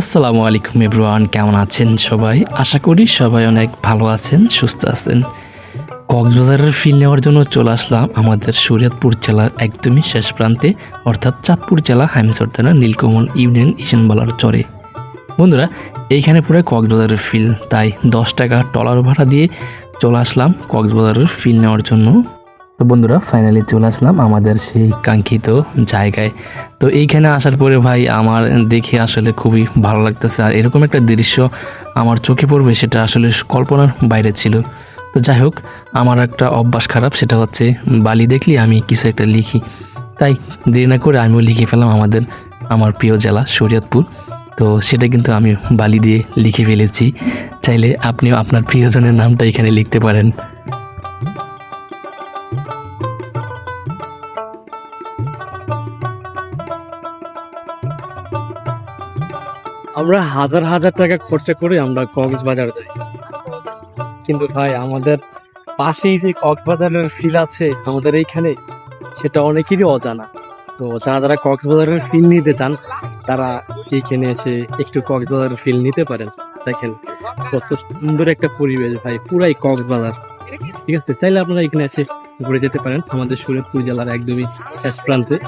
আসসালামু আলাইকুম এভরিওয়ান, কেমন আছেন সবাই? আশা করি সবাই অনেক ভালো আছেন, সুস্থ আছেন। কক্সবাজারের ফিল নেওয়ার জন্য চলে আসলাম আমাদের শরীয়তপুর জেলার একদমই শেষ প্রান্তে, অর্থাৎ চাঁদপুর জেলা হাইমসর থানা নীলকমল ইউনিয়ন ইশানবালার চরে। বন্ধুরা, এইখানে পুরো কক্সবাজারের ফিল তাই দশ টাকা টলার ভাড়া দিয়ে চলে আসলাম কক্সবাজারের ফিল নেওয়ার জন্য। তো বন্ধুরা ফাইনালি চলে আসলাম আমাদের সেই কাঙ্ক্ষিত জায়গায়। তো এইখানে আসার পরে ভাই আমার দেখে আসলে খুবই ভালো লাগতেছে। আর এরকম একটা দৃশ্য আমার চোখে পড়বে সেটা আসলে কল্পনার বাইরে ছিল। তো যাই হোক, আমার একটা অভ্যাস খারাপ, সেটা হচ্ছে বালি দেখলি আমি কিছু একটা লিখি। তাই দেরি না করে আমিও লিখে ফেলাম আমাদের, আমার প্রিয় জেলা শরীয়তপুর। তো সেটা কিন্তু আমি বালি দিয়ে লিখে ফেলেছি। চাইলে আপনিও আপনার প্রিয়জনের নামটা এখানে লিখতে পারেন। আমরা হাজার হাজার টাকা খরচা করে আমরা কক্সবাজার যাই। কিন্তু ভাই, আমাদের পাশেই যে কক্সবাজারের ফিল আছে আমাদের এইখানে, সেটা অনেকেরই অজানা। তো যারা যারা কক্সবাজারের ফিল নিতে চান, তারা এইখানে এসে একটু কক্সবাজারের ফিল নিতে পারেন। দেখেন, কত সুন্দর একটা পরিবেশ ভাই, পুরাই কক্সবাজার। ঠিক আছে? চাইলে আপনারা এখানে এসে ঘুরে যেতে পারেন। আমাদের সুরতপুর জেলার একদমই শেষ প্রান্তে।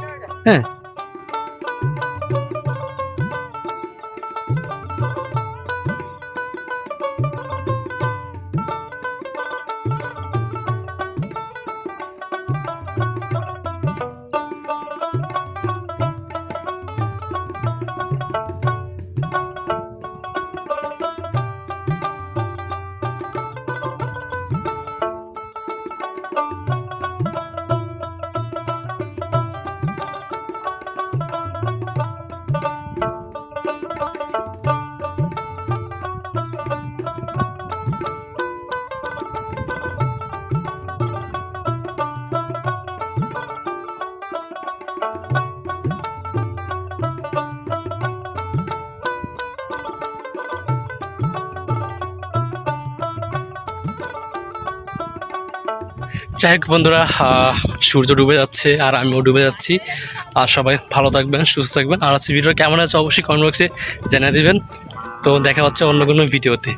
হ্যাঁ? যাই হোক বন্ধুরা সূর্য ডুবে যাচ্ছে আর আমিও ডুবে যাচ্ছি। আর সবাই ভালো থাকবেন, সুস্থ থাকবেন। আর আজকে ভিডিও কেমন আছে অবশ্যই কমেন্ট বক্সে জানিয়ে দেবেন। তো দেখা হচ্ছে অন্য কোনো ভিডিওতে।